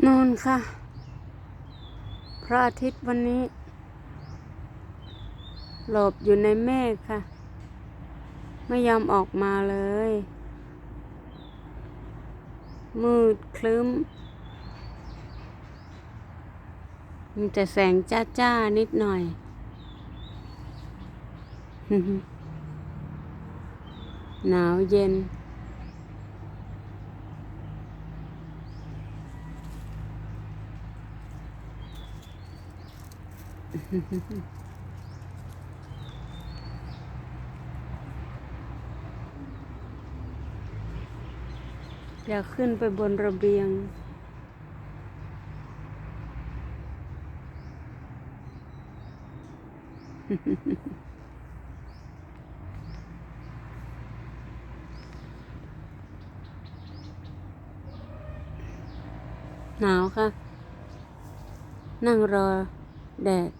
นูนค่ะ พระอาทิตย์วันนี้ หลบอยู่ในเมฆค่ะ ไม่ยอมออกมาเลย มืดคลึ้ม มีแต่แสงจ้าจ้านิดหน่อย หนาวเย็น อยากขึ้นไปบนระเบียง หนาวค่ะ นั่งรอแดด